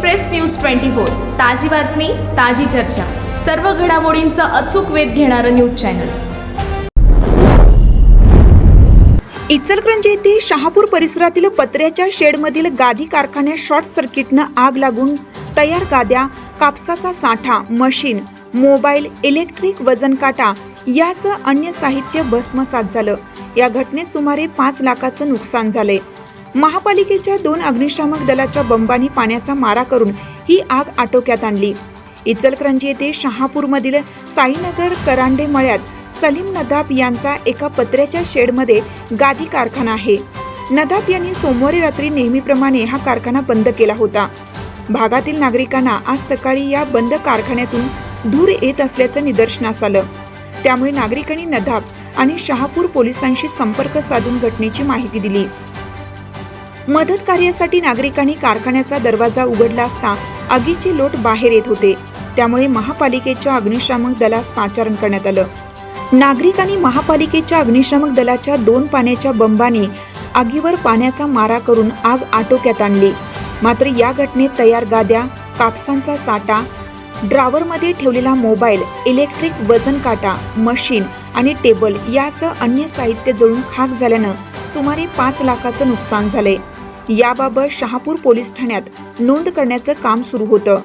Express news twenty four ताजी बातमी ताजी चर्चा. सर्व घडामोडींचा अचूक वेध घेणारं न्यूज चॅनल. इचलकरंजी येथे शहापूर परिसरातील पत्र्याच्या शेडमधील गादी कारखान्यात शॉर्ट सर्किटनं आग लागून तयार गाद्या कापसाचा साठा मशीन मोबाईल इलेक्ट्रिक वजन काटा यासह अन्य साहित्य भस्मसात झालं. या घटनेत सुमारे पाच लाखाचं नुकसान झालंय. महापालिकेच्या दोन अग्निशामक दलाच्या बंबांनी पाण्याचा मारा करून ही आग आटोक्यात आणली. इचलकरंजी येथे शहापूरमधील साईनगर करांडे मळ्यात सलीम नदाब यांचा एका पत्र्याच्या शेडमध्ये गादी कारखाना आहे. नदाब यांनी सोमवारी रात्री नेहमीप्रमाणे हा कारखाना बंद केला होता. भागातील नागरिकांना आज सकाळी या बंद कारखान्यातून धूर येत असल्याचं निदर्शनास आलं. त्यामुळे नागरिकांनी नदाब आणि शहापूर पोलिसांशी संपर्क साधून घटनेची माहिती दिली. मदत कार्यासाठी नागरिकांनी कारखान्याचा दरवाजा उघडला असता आगीचे लोट बाहेर येत होते. त्यामुळे महापालिकेच्या अग्निशामक दलास पाचारण करण्यात आलं. नागरिकांनी महापालिकेच्या अग्निशामक दलाच्या दोन पाण्याच्या बंबाने आगीवर पाण्याचा मारा करून आग आटोक्यात आणली. मात्र या घटनेत तयार गाद्या कापसांचा साठा ड्रावरमध्ये ठेवलेला मोबाईल इलेक्ट्रिक वजन काटा मशीन आणि टेबल यासह अन्य साहित्य जळून खाक झाल्यानं सुमारे पाच लाखाचं नुकसान झालंय. याबाबत शहापूर पोलीस ठाण्यात नोंद करण्याचं काम सुरू होतं.